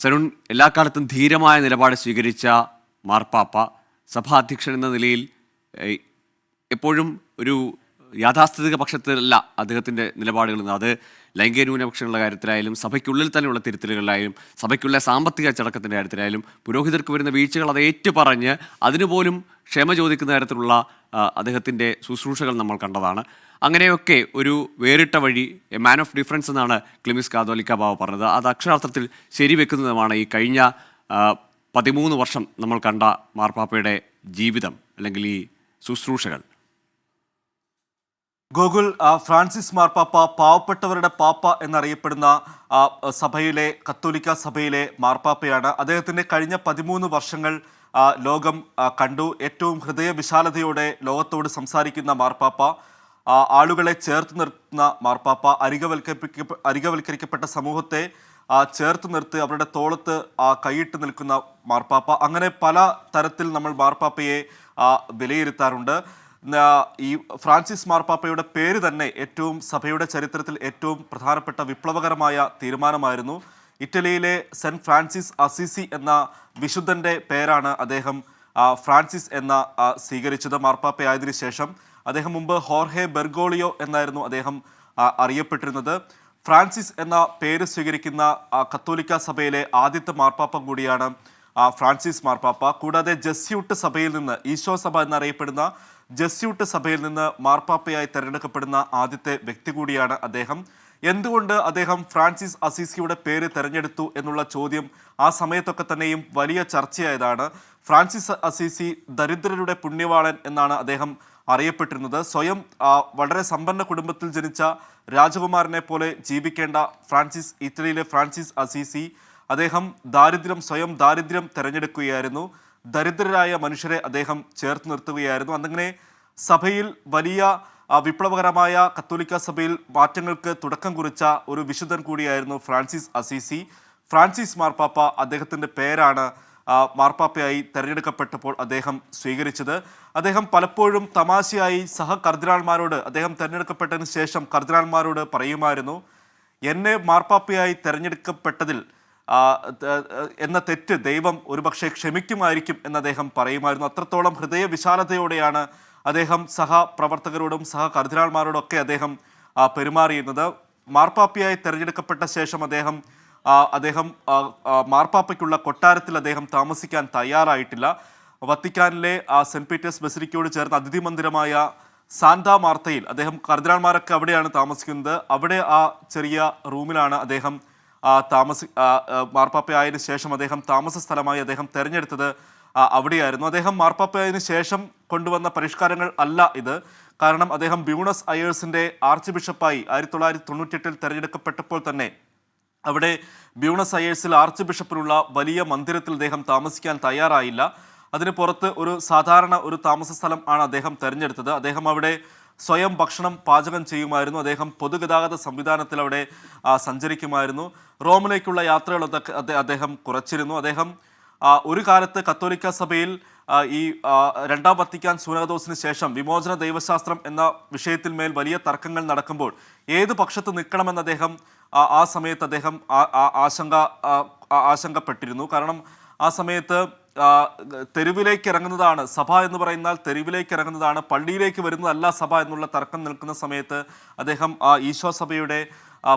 സരുൺ എല്ലാ കാലത്തും ധീരമായ നിലപാട് സ്വീകരിച്ച മാർപ്പാപ്പ സഭാധ്യക്ഷൻ എന്ന നിലയിൽ എപ്പോഴും ഒരു യാഥാസ്ഥിതിക പക്ഷത്തിലല്ല അദ്ദേഹത്തിന്റെ നിലപാടുകൾ. അത് ലൈംഗിക ന്യൂനപക്ഷങ്ങളുടെ കാര്യത്തിലായാലും സഭയ്ക്കുള്ളിൽ തന്നെയുള്ള തിരുത്തലുകളിലായാലും സഭയ്ക്കുള്ള സാമ്പത്തിക അച്ചടക്കത്തിന്റെ കാര്യത്തിലായാലും പുരോഹിതർക്ക് വരുന്ന വീഴ്ചകൾ അത് ഏറ്റുപറഞ്ഞ് അതിനുപോലും ക്ഷമ ചോദിക്കുന്ന തരത്തിലുള്ള അദ്ദേഹത്തിന്റെ ശുശ്രൂഷകൾ നമ്മൾ കണ്ടതാണ്. അങ്ങനെയൊക്കെ ഒരു വേറിട്ട വഴി എ മാൻ ഓഫ് ഡിഫറൻസ് എന്നാണ് ക്ലിമിസ് കാതോലിക്ക ബാബ പറഞ്ഞത്. അത് അക്ഷരാർത്ഥത്തിൽ ശരിവെക്കുന്നതുമാണ് ഈ കഴിഞ്ഞ പതിമൂന്ന് വർഷം നമ്മൾ കണ്ട മാർപ്പാപ്പയുടെ ജീവിതം അല്ലെങ്കിൽ ഈ ശുശ്രൂഷകൾ. ഗോകുൽ ഫ്രാൻസിസ് മാർപ്പാപ്പ പാവപ്പെട്ടവരുടെ പാപ്പ എന്നറിയപ്പെടുന്ന സഭയിലെ കത്തോലിക്ക സഭയിലെ മാർപ്പാപ്പയാണ്. അദ്ദേഹത്തിന്റെ കഴിഞ്ഞ പതിമൂന്ന് വർഷങ്ങൾ ലോകം കണ്ടു. ഏറ്റവും ഹൃദയവിശാലതയോടെ ലോകത്തോട് സംസാരിക്കുന്ന മാർപ്പാപ്പ ആളുകളെ ചേർത്ത് നിർത്തുന്ന മാർപ്പാപ്പ അരികവൽക്കരിക്ക അരികവൽക്കരിക്കപ്പെട്ട സമൂഹത്തെ ചേർത്ത് നിർത്തി അവരുടെ തോളത്ത് കൈയിട്ട് നിൽക്കുന്ന മാർപ്പാപ്പ. അങ്ങനെ പല തരത്തിൽ നമ്മൾ മാർപ്പാപ്പയെ വിലയിരുത്താറുണ്ട്. ഈ ഫ്രാൻസിസ് മാർപ്പാപ്പയുടെ പേര് തന്നെ ഏറ്റവും സഭയുടെ ചരിത്രത്തിൽ ഏറ്റവും പ്രധാനപ്പെട്ട വിപ്ലവകരമായ തീരുമാനമായിരുന്നു. ഇറ്റലിയിലെ സെന്റ് ഫ്രാൻസിസ് അസിസി എന്ന വിശുദ്ധന്റെ പേരാണ് അദ്ദേഹം ഫ്രാൻസിസ് എന്ന സ്വീകരിച്ചത് മാർപ്പാപ്പയായതിനു ശേഷം. അദ്ദേഹം മുമ്പ് ഹോർഹെ ബെർഗോളിയോ എന്നായിരുന്നു അദ്ദേഹം അറിയപ്പെട്ടിരുന്നത്. ഫ്രാൻസിസ് എന്ന പേര് സ്വീകരിക്കുന്ന കത്തോലിക്ക സഭയിലെ ആദ്യത്തെ മാർപ്പാപ്പ കൂടിയാണ് ഫ്രാൻസിസ് മാർപ്പാപ്പ. കൂടാതെ ജസ്യൂട്ട് സഭയിൽ നിന്ന് ഈശോ സഭ എന്നറിയപ്പെടുന്ന ജസ്യൂട്ട് സഭയിൽ നിന്ന് മാർപ്പാപ്പയായി തെരഞ്ഞെടുക്കപ്പെടുന്ന ആദ്യത്തെ വ്യക്തി കൂടിയാണ് അദ്ദേഹം. എന്തുകൊണ്ട് അദ്ദേഹം ഫ്രാൻസിസ് അസീസിയുടെ പേര് തെരഞ്ഞെടുത്തു എന്നുള്ള ചോദ്യം ആ സമയത്തൊക്കെ തന്നെയും വലിയ ചർച്ചയായതാണ്. ഫ്രാൻസിസ് അസീസി ദരിദ്രരുടെ പുണ്യവാളൻ എന്നാണ് അദ്ദേഹം അറിയപ്പെട്ടിരുന്നത്. സ്വയം വളരെ സമ്പന്ന കുടുംബത്തിൽ ജനിച്ച രാജകുമാരനെ പോലെ ജീവിക്കേണ്ട ഫ്രാൻസിസ് ഇറ്റലിയിലെ ഫ്രാൻസിസ് അസീസി അദ്ദേഹം ദാരിദ്ര്യം സ്വയം ദാരിദ്ര്യം തെരഞ്ഞെടുക്കുകയായിരുന്നു. ദരിദ്രരായ മനുഷ്യരെ അദ്ദേഹം ചേർത്ത് നിർത്തുകയായിരുന്നു. അങ്ങനെ സഭയിൽ വലിയ വിപ്ലവകരമായ കത്തോലിക്ക സഭയിൽ മാറ്റങ്ങൾക്ക് തുടക്കം കുറിച്ച ഒരു വിശുദ്ധൻ കൂടിയായിരുന്നു ഫ്രാൻസിസ് അസീസി. ഫ്രാൻസിസ് മാർപ്പാപ്പ അദ്ദേഹത്തിന്റെ പേരാണ് മാർപ്പാപ്പയായി തെരഞ്ഞെടുക്കപ്പെട്ടപ്പോൾ അദ്ദേഹം സ്വീകരിച്ചത്. അദ്ദേഹം പലപ്പോഴും തമാശയായി സഹ കർദിനാൾമാരോട് അദ്ദേഹം തെരഞ്ഞെടുക്കപ്പെട്ടതിന് ശേഷം കർദിനാൾമാരോട് പറയുമായിരുന്നു എന്നെ മാർപ്പാപ്പയായി തെരഞ്ഞെടുക്കപ്പെട്ടതിൽ എന്ന തെറ്റ് ദൈവം ഒരുപക്ഷെ ക്ഷമിക്കുമായിരിക്കും എന്ന് അദ്ദേഹം പറയുമായിരുന്നു. അത്രത്തോളം ഹൃദയവിശാലതയോടെയാണ് അദ്ദേഹം സഹപ്രവർത്തകരോടും സഹ കർദിനാൾമാരോടും ഒക്കെ അദ്ദേഹം പെരുമാറിയിരുന്നത്. മാർപ്പാപ്പയായി തിരഞ്ഞെടുക്കപ്പെട്ട ശേഷം അദ്ദേഹം അദ്ദേഹം മാർപ്പാപ്പയ്ക്കുള്ള കൊട്ടാരത്തിൽ അദ്ദേഹം താമസിക്കാൻ തയ്യാറായിട്ടില്ല. വത്തിക്കാനിലെ സെന്റ് പീറ്റേഴ്സ് ബസിലിക്കയോട് ചേർന്ന അതിഥി മന്ദിരമായ സാന്താ മാർത്തയിൽ അദ്ദേഹം കർദിനാൾമാരൊക്കെ അവിടെയാണ് താമസിക്കുന്നത്. അവിടെ ആ ചെറിയ റൂമിലാണ് അദ്ദേഹം താമസി മാർപ്പാപ്പയായതിനു ശേഷം അദ്ദേഹം താമസ സ്ഥലമായി അദ്ദേഹം തിരഞ്ഞെടുത്തത് അവിടെയായിരുന്നു. അദ്ദേഹം മാർപ്പാപ്പയായതിനു ശേഷം കൊണ്ടുവന്ന പരിഷ്കാരങ്ങൾ അല്ല ഇത്. കാരണം അദ്ദേഹം ബ്യൂണസ് അയേഴ്സിന്റെ ആർച്ച് ബിഷപ്പായി ആയിരത്തി തൊള്ളായിരത്തി തൊണ്ണൂറ്റെട്ടിൽ തെരഞ്ഞെടുക്കപ്പെട്ടപ്പോൾ തന്നെ അവിടെ ബ്യൂണസ് അയേഴ്സിൽ ആർച്ച് ബിഷപ്പിനുള്ള വലിയ മന്ദിരത്തിൽ അദ്ദേഹം താമസിക്കാൻ തയ്യാറായില്ല. അതിന് പുറത്ത് ഒരു സാധാരണ ഒരു താമസ സ്ഥലം ആണ് അദ്ദേഹം തിരഞ്ഞെടുത്തത്. അദ്ദേഹം അവിടെ സ്വയം ഭക്ഷണം പാചകം ചെയ്യുമായിരുന്നു. അദ്ദേഹം പൊതുഗതാഗത സംവിധാനത്തിൽ അവിടെ സഞ്ചരിക്കുമായിരുന്നു. റോമിലേക്കുള്ള യാത്രകളൊക്കെ അദ്ദേഹം കുറച്ചിരുന്നു. അദ്ദേഹം ഒരു കാലത്ത് കത്തോലിക്ക സഭയിൽ ഈ രണ്ടാം വത്തിക്കാൻ സൂനകദോസിന് ശേഷം വിമോചന ദൈവശാസ്ത്രം എന്ന വിഷയത്തിൽ മേൽ വലിയ തർക്കങ്ങൾ നടക്കുമ്പോൾ ഏത് പക്ഷത്ത് നിൽക്കണമെന്ന് അദ്ദേഹം ആ, സമയത്ത് അദ്ദേഹം ആശങ്ക ആശങ്കപ്പെട്ടിരുന്നു. കാരണം ആ സമയത്ത് തെരുവിലേക്ക് ഇറങ്ങുന്നതാണ് സഭ എന്ന് പറയുന്നാൽ തെരുവിലേക്ക് ഇറങ്ങുന്നതാണ് പള്ളിയിലേക്ക് വരുന്നതല്ല സഭ എന്നുള്ള തർക്കം നിൽക്കുന്ന സമയത്ത് അദ്ദേഹം ആ ഈശോ സഭയുടെ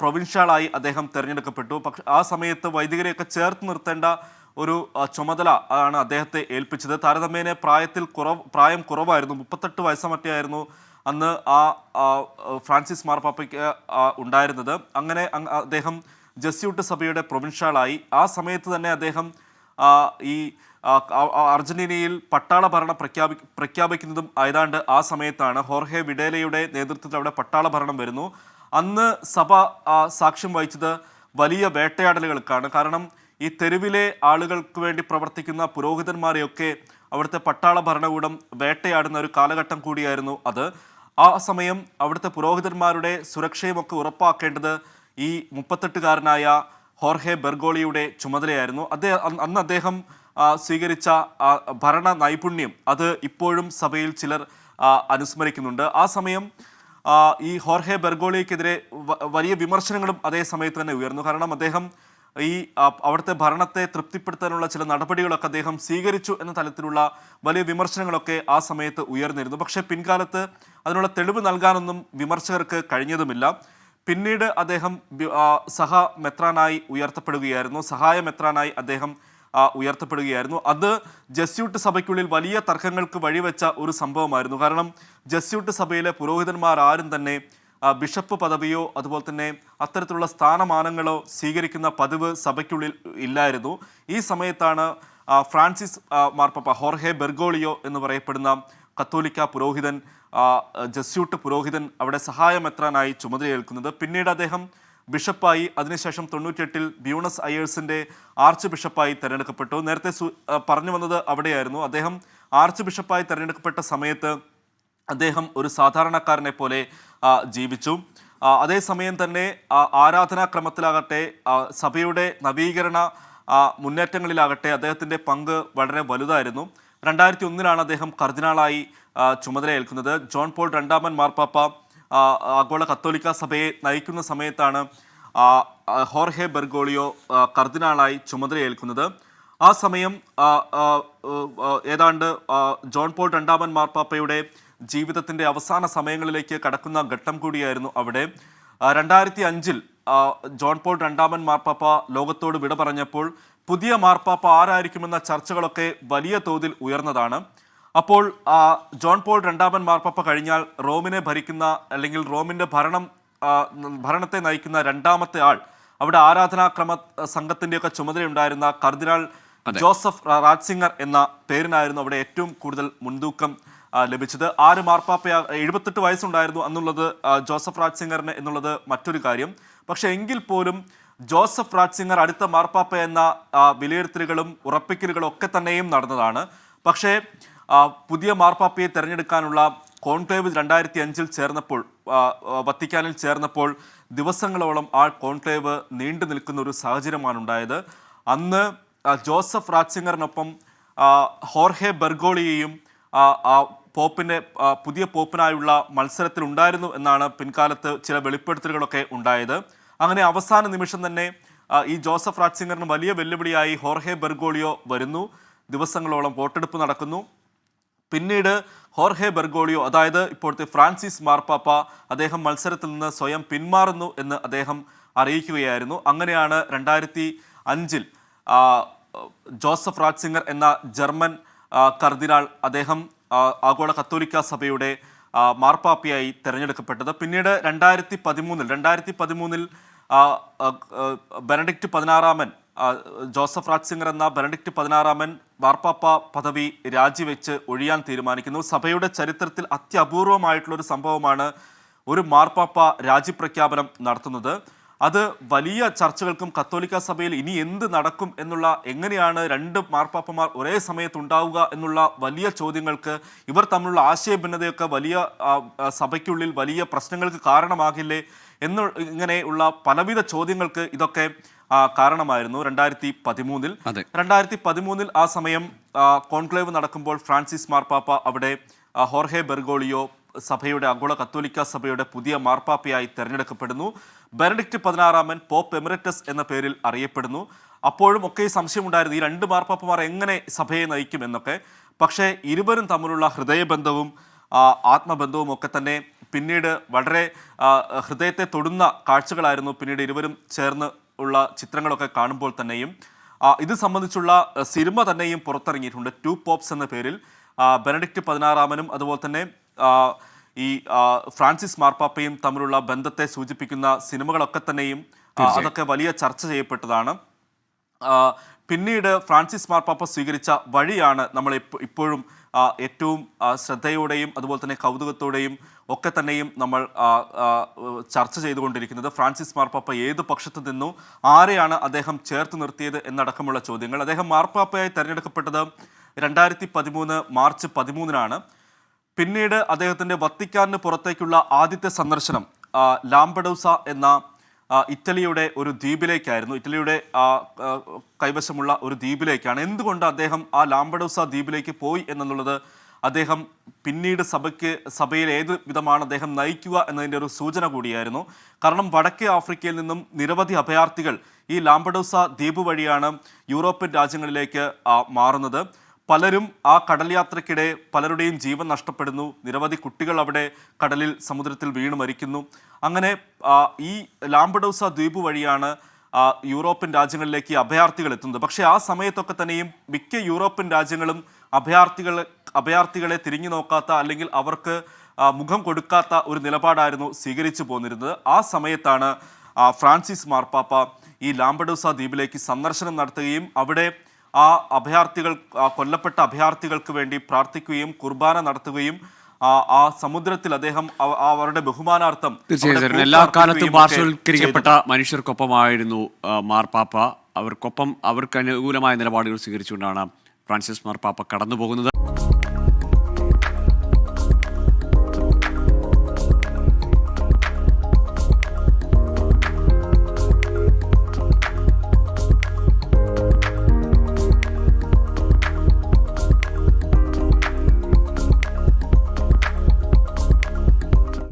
പ്രൊവിൻഷ്യലായി അദ്ദേഹം തിരഞ്ഞെടുക്കപ്പെട്ടു. പക്ഷെ ആ സമയത്ത് വൈദികരെയൊക്കെ ചേർത്ത് നിർത്തേണ്ട ഒരു ചുമതല ആണ് അദ്ദേഹത്തെ ഏൽപ്പിച്ചത്. താരതമ്യേന പ്രായത്തിൽ കുറവ് പ്രായം കുറവായിരുന്നു. മുപ്പത്തെട്ട് വയസ്സ് മറ്റേയായിരുന്നു അന്ന് ആ ഫ്രാൻസിസ് മാർപ്പാപ്പയ്ക്ക് ഉണ്ടായിരുന്നത്. അങ്ങനെ അദ്ദേഹം ജസ്യൂട്ട് സഭയുടെ പ്രൊവിൻഷ്യലായി ആ സമയത്ത് തന്നെ അദ്ദേഹം ഈ അർജന്റീനയിൽ പട്ടാള ഭരണം പ്രഖ്യാപി പ്രഖ്യാപിക്കുന്നതും ഏതാണ്ട് ആ സമയത്താണ് ഹോർഹെ വിഡേലയുടെ നേതൃത്വത്തിൽ അവിടെ പട്ടാള ഭരണം വരുന്നു. അന്ന് സഭ സാക്ഷ്യം വഹിച്ചത് വലിയ വേട്ടയാടലുകൾക്കാണ്. കാരണം ഈ തെരുവിലെ ആളുകൾക്ക് വേണ്ടി പ്രവർത്തിക്കുന്ന പുരോഹിതന്മാരെയൊക്കെ അവിടുത്തെ പട്ടാള ഭരണകൂടം വേട്ടയാടുന്ന ഒരു കാലഘട്ടം കൂടിയായിരുന്നു അത്. ആ സമയം അവിടുത്തെ പുരോഹിതന്മാരുടെ സുരക്ഷയുമൊക്കെ ഉറപ്പാക്കേണ്ടത് ഈ മുപ്പത്തെട്ടുകാരനായ ഹോർഹെ ബെർഗോളിയുടെ ചുമതലയായിരുന്നു. അദ്ദേഹം അന്ന് അദ്ദേഹം സ്വീകരിച്ച ഭരണ നൈപുണ്യം അത് ഇപ്പോഴും സഭയിൽ ചിലർ അനുസ്മരിക്കുന്നുണ്ട്. ആ സമയം ഈ ഹോർഹെ ബെർഗോളിക്കെതിരെ വ- വലിയ വിമർശനങ്ങളും അതേ സമയത്ത് തന്നെ ഉയർന്നു. കാരണം അദ്ദേഹം ഈ അവിടുത്തെ ഭരണത്തെ തൃപ്തിപ്പെടുത്താനുള്ള ചില നടപടികളൊക്കെ അദ്ദേഹം സ്വീകരിച്ചു എന്ന തലത്തിലുള്ള വലിയ വിമർശനങ്ങളൊക്കെ ആ സമയത്ത് ഉയർന്നിരുന്നു. പക്ഷേ പിൻകാലത്ത് അതിനുള്ള തെളിവ് നൽകാനൊന്നും വിമർശകർക്ക് കഴിഞ്ഞതുമില്ല. പിന്നീട് അദ്ദേഹം സഹ മെത്രാനായി ഉയർത്തപ്പെടുകയായിരുന്നു. സഹായ മെത്രാനായി അദ്ദേഹം ഉയർത്തപ്പെടുകയായിരുന്നു. അത് ജസ്യൂട്ട് സഭയ്ക്കുള്ളിൽ വലിയ തർക്കങ്ങൾക്ക് വഴിവെച്ച ഒരു സംഭവമായിരുന്നു. കാരണം ജസ്യൂട്ട് സഭയിലെ പുരോഹിതന്മാർ ആരും തന്നെ ബിഷപ്പ് പദവിയോ അതുപോലെ തന്നെ അത്തരത്തിലുള്ള സ്ഥാനമാനങ്ങളോ സ്വീകരിക്കുന്ന പതിവ് സഭയ്ക്കുള്ളിൽ ഇല്ലായിരുന്നു. ഈ സമയത്താണ് ഫ്രാൻസിസ് മാർപ്പാപ്പ ഹോർഹെ ബെർഗോളിയോ എന്ന് പറയപ്പെടുന്ന കത്തോലിക്ക പുരോഹിതൻ ജസ്യൂട്ട് പുരോഹിതൻ അവിടെ സഹായമെത്രാനായി ചുമതലയേൽക്കുന്നത് പിന്നീട് അദ്ദേഹം ബിഷപ്പായി അതിനുശേഷം തൊണ്ണൂറ്റിയെട്ടിൽ ബ്യൂണസ് അയേഴ്സിന്റെ ആർച്ച് ബിഷപ്പായി തിരഞ്ഞെടുക്കപ്പെട്ടു. നേരത്തെ പറഞ്ഞു വന്നത് അവിടെയായിരുന്നു. അദ്ദേഹം ആർച്ച് ബിഷപ്പായി തിരഞ്ഞെടുക്കപ്പെട്ട സമയത്ത് അദ്ദേഹം ഒരു സാധാരണക്കാരനെ പോലെ ജീവിച്ചു. അതേസമയം തന്നെ ആരാധനാക്രമത്തിലാകട്ടെ സഭയുടെ നവീകരണ മുന്നേറ്റങ്ങളിലാകട്ടെ അദ്ദേഹത്തിന്റെ പങ്ക് വളരെ വലുതായിരുന്നു. രണ്ടായിരത്തി ഒന്നിലാണ് അദ്ദേഹം കർദിനാളായി ചുമതലയേൽക്കുന്നത്. ജോൺ പോൾ രണ്ടാമൻ മാർപ്പാപ്പ ആഗോള കത്തോലിക്ക സഭയെ നയിക്കുന്ന സമയത്താണ് ഹോർഹെ ബെർഗോളിയോ കർദിനാളായി ചുമതലയേൽക്കുന്നത്. ആ സമയം ഏതാണ്ട് ജോൺ പോൾ രണ്ടാമൻ മാർപ്പാപ്പയുടെ ജീവിതത്തിന്റെ അവസാന സമയങ്ങളിലേക്ക് കടക്കുന്ന ഘട്ടം കൂടിയായിരുന്നു അവിടെ. രണ്ടായിരത്തി അഞ്ചിൽ ജോൺ പോൾ രണ്ടാമൻ മാർപ്പാപ്പ ലോകത്തോട് വിട പറഞ്ഞപ്പോൾ പുതിയ മാർപ്പാപ്പ ആരായിരിക്കുമെന്ന ചർച്ചകളൊക്കെ വലിയ തോതിൽ ഉയർന്നതാണ്. അപ്പോൾ ജോൺ പോൾ രണ്ടാമൻ മാർപ്പാപ്പ കഴിഞ്ഞാൽ റോമിനെ ഭരിക്കുന്ന അല്ലെങ്കിൽ റോമിന്റെ ഭരണം ഭരണത്തെ നയിക്കുന്ന രണ്ടാമത്തെ ആൾ അവിടെ ആരാധനാക്രമ സംഘത്തിന്റെയൊക്കെ ചുമതലയുണ്ടായിരുന്ന കർദിനാൾ ജോസഫ് രാജ്സിംഗർ എന്ന പേരിനായിരുന്നു അവിടെ ഏറ്റവും കൂടുതൽ മുൻതൂക്കം ലഭിച്ചത്. ആര് മാർപ്പാപ്പ എഴുപത്തെട്ട് വയസ്സുണ്ടായിരുന്നു എന്നുള്ളത് ജോസഫ് രാജ്സിംഗറിന് എന്നുള്ളത് മറ്റൊരു കാര്യം. പക്ഷേ എങ്കിൽ പോലും ജോസഫ് റാറ്റ്സിംഗർ അടുത്ത മാർപ്പാപ്പ എന്ന വിലയിരുത്തലുകളും ഉറപ്പിക്കലുകളും ഒക്കെ തന്നെയും നടന്നതാണ്. പക്ഷേ പുതിയ മാർപ്പാപ്പയെ തിരഞ്ഞെടുക്കാനുള്ള കോൺക്ലേവ് രണ്ടായിരത്തി അഞ്ചിൽ ചേർന്നപ്പോൾ വത്തിക്കാനിൽ ചേർന്നപ്പോൾ ദിവസങ്ങളോളം ആ കോൺക്ലേവ് നീണ്ടു നിൽക്കുന്ന ഒരു സാഹചര്യമാണ് ഉണ്ടായത്. അന്ന് ജോസഫ് റാറ്റ്സിംഗറിനൊപ്പം ഹോർഹെ ബെർഗോളിയെയും പോപ്പിന്റെ പുതിയ പോപ്പിനായുള്ള മത്സരത്തിൽ ഉണ്ടായിരുന്നു എന്നാണ് പിൻകാലത്ത് ചില വെളിപ്പെടുത്തലുകളൊക്കെ ഉണ്ടായത്. അങ്ങനെ അവസാന നിമിഷം തന്നെ ഈ ജോസഫ് റാറ്റ്സിംഗറിന് വലിയ വെല്ലുവിളിയായി ഹോർഹെ ബെർഗോളിയോ വരുന്നു. ദിവസങ്ങളോളം വോട്ടെടുപ്പ് നടക്കുന്നു. പിന്നീട് ഹോർഹെ ബെർഗോളിയോ അതായത് ഇപ്പോഴത്തെ ഫ്രാൻസിസ് മാർപ്പാപ്പ അദ്ദേഹം മത്സരത്തിൽ നിന്ന് സ്വയം പിന്മാറുന്നു എന്ന് അദ്ദേഹം അറിയിക്കുകയായിരുന്നു. അങ്ങനെയാണ് രണ്ടായിരത്തി അഞ്ചിൽ ജോസഫ് റാറ്റ്സിംഗർ എന്ന ജർമ്മൻ കർദിനാൾ അദ്ദേഹം ആഗോള കത്തോലിക്ക സഭയുടെ മാർപ്പാപ്പയായി തെരഞ്ഞെടുക്കപ്പെട്ടത്. പിന്നീട് രണ്ടായിരത്തി പതിമൂന്നിൽ രണ്ടായിരത്തി പതിമൂന്നിൽ ബെനഡിക്റ്റ് പതിനാറാമൻ ജോസഫ് റാറ്റ്സിംഗർ എന്ന ബെനഡിക്റ്റ് പതിനാറാമൻ വാർപ്പാപ്പ പദവി രാജിവെച്ച് ഒഴിയാൻ തീരുമാനിക്കുന്നു. സഭയുടെ ചരിത്രത്തിൽ അത്യപൂർവമായിട്ടുള്ള ഒരു സംഭവമാണ് ഒരു മാർപ്പാപ്പ രാജിപ്രഖ്യാപനം നടത്തുന്നത്. അത് വലിയ ചർച്ചകൾക്കും കത്തോലിക്ക സഭയിൽ ഇനി എന്ത് നടക്കും എന്നുള്ള എങ്ങനെയാണ് രണ്ട് മാർപ്പാപ്പമാർ ഒരേ സമയത്ത് ഉണ്ടാവുക എന്നുള്ള വലിയ ചോദ്യങ്ങൾക്ക് ഇവർ തമ്മിലുള്ള ആശയഭിന്നതയൊക്കെ വലിയ സഭയ്ക്കുള്ളിൽ വലിയ പ്രശ്നങ്ങൾക്ക് കാരണമാകില്ലേ എന്ന് ഇങ്ങനെയുള്ള പലവിധ ചോദ്യങ്ങൾക്ക് ഇതൊക്കെ കാരണമായിരുന്നു രണ്ടായിരത്തി പതിമൂന്നിൽ. രണ്ടായിരത്തി പതിമൂന്നിൽ ആ സമയം കോൺക്ലേവ് നടക്കുമ്പോൾ ഫ്രാൻസിസ് മാർപ്പാപ്പ അവിടെ ഹോർഹെ ബെർഗോളിയോ സഭയുടെ ആഗോള കത്തോലിക്ക സഭയുടെ പുതിയ മാർപ്പാപ്പയായി തെരഞ്ഞെടുക്കപ്പെടുന്നു. ബെനഡിക്റ്റ് പതിനാറാമൻ പോപ്പ് എമിററ്റസ് എന്ന പേരിൽ അറിയപ്പെടുന്നു. അപ്പോഴും ഒക്കെ ഈ സംശയമുണ്ടായിരുന്നു ഈ രണ്ട് മാർപ്പാപ്പമാർ എങ്ങനെ സഭയെ നയിക്കും എന്നൊക്കെ. പക്ഷേ ഇരുവരും തമ്മിലുള്ള ഹൃദയബന്ധവും ആത്മബന്ധവും ഒക്കെ തന്നെ പിന്നീട് വളരെ ഹൃദയത്തെ തൊടുന്ന കാഴ്ചകളായിരുന്നു പിന്നീട് ഇരുവരും ചേർന്ന് ഉള്ള ചിത്രങ്ങളൊക്കെ കാണുമ്പോൾ തന്നെയും. ഇത് സംബന്ധിച്ചുള്ള സിനിമ തന്നെയും പുറത്തിറങ്ങിയിട്ടുണ്ട്. ടു പോപ്സ് എന്ന പേരിൽ ബെനഡിക്റ്റ് പതിനാറാമനും അതുപോലെ തന്നെ ഈ ഫ്രാൻസിസ് മാർപ്പാപ്പയും തമ്മിലുള്ള ബന്ധത്തെ സൂചിപ്പിക്കുന്ന സിനിമകളൊക്കെ തന്നെയും അതൊക്കെ വലിയ ചർച്ച ചെയ്യപ്പെട്ടതാണ്. പിന്നീട് ഫ്രാൻസിസ് മാർപ്പാപ്പ സ്വീകരിച്ച വഴിയാണ് നമ്മൾ ഇപ്പോഴും ഏറ്റവും ശ്രദ്ധയോടെയും അതുപോലെ തന്നെ കൗതുകത്തോടെയും ഒക്കെ തന്നെയും നമ്മൾ ചർച്ച ചെയ്തുകൊണ്ടിരിക്കുന്നത് ഫ്രാൻസിസ് മാർപ്പാപ്പ ഏത് പക്ഷത്ത് നിന്നു ആരെയാണ് അദ്ദേഹം ചേർത്ത് നിർത്തിയത് എന്നടക്കമുള്ള ചോദ്യങ്ങൾ. അദ്ദേഹം മാർപ്പാപ്പയായി തെരഞ്ഞെടുക്കപ്പെട്ടത് രണ്ടായിരത്തി പതിമൂന്ന് മാർച്ച് പതിമൂന്നിനാണ്. പിന്നീട് അദ്ദേഹത്തിന്റെ വത്തിക്കാനിന് പുറത്തേക്കുള്ള ആദ്യത്തെ സന്ദർശനം ലാംബഡൌസ എന്ന ഇറ്റലിയുടെ ഒരു ദ്വീപിലേക്കായിരുന്നു. ഇറ്റലിയുടെ കൈവശമുള്ള ഒരു ദ്വീപിലേക്കാണ്. എന്തുകൊണ്ട് അദ്ദേഹം ആ ലാംബഡൂസ ദ്വീപിലേക്ക് പോയി എന്നുള്ളത് അദ്ദേഹം പിന്നീട് സഭയ്ക്ക് സഭയിൽ ഏത് വിധമാണ് അദ്ദേഹം നയിക്കുക എന്നതിന്റെ ഒരു സൂചന കൂടിയായിരുന്നു. കാരണം വടക്കേ ആഫ്രിക്കയിൽ നിന്നും നിരവധി അഭയാർത്ഥികൾ ഈ ലാംബഡോസ ദ്വീപ് വഴിയാണ് യൂറോപ്യൻ രാജ്യങ്ങളിലേക്ക് മാറുന്നത്. പലരും ആ കടൽ യാത്രക്കിടെ പലരുടെയും ജീവൻ നഷ്ടപ്പെടുന്നു. നിരവധി കുട്ടികൾ അവിടെ കടലിൽ സമുദ്രത്തിൽ വീണ് മരിക്കുന്നു. അങ്ങനെ ഈ ലാംബഡോസ ദ്വീപ് വഴിയാണ് യൂറോപ്യൻ രാജ്യങ്ങളിലേക്ക് അഭയാർത്ഥികൾ എത്തുന്നത്. പക്ഷേ ആ സമയത്തൊക്കെ തന്നെയും മിക്ക യൂറോപ്യൻ രാജ്യങ്ങളും അഭയാർത്ഥികളെ അഭയാർത്ഥികളെ തിരിഞ്ഞു നോക്കാത്ത അല്ലെങ്കിൽ അവർക്ക് മുഖം കൊടുക്കാത്ത ഒരു നിലപാടായിരുന്നു സ്വീകരിച്ചു പോന്നിരുന്നത്. ആ സമയത്താണ് ഫ്രാൻസിസ് മാർപ്പാപ്പ ഈ ലാംബഡോസ ദ്വീപിലേക്ക് സന്ദർശനം നടത്തുകയും അവിടെ ആ അഭയാർത്ഥികൾ ആ കൊല്ലപ്പെട്ട അഭയാർത്ഥികൾക്ക് വേണ്ടി പ്രാർത്ഥിക്കുകയും കുർബാന നടത്തുകയും ആ സമുദ്രത്തിൽ അദ്ദേഹം അവ- അവരുടെ ബഹുമാനാർത്ഥം തീർച്ചയായും എല്ലാ കാലത്തും പാർശ്വവൽക്കരിക്കപ്പെട്ട മനുഷ്യർക്കൊപ്പമായിരുന്നു മാർപ്പാപ്പ. അവർക്കൊപ്പം അവർക്ക് അനുകൂലമായ നിലപാടുകൾ സ്വീകരിച്ചുകൊണ്ടാണ് ഫ്രാൻസിസ് മാർപ്പാപ്പ കടന്നു പോകുന്നത്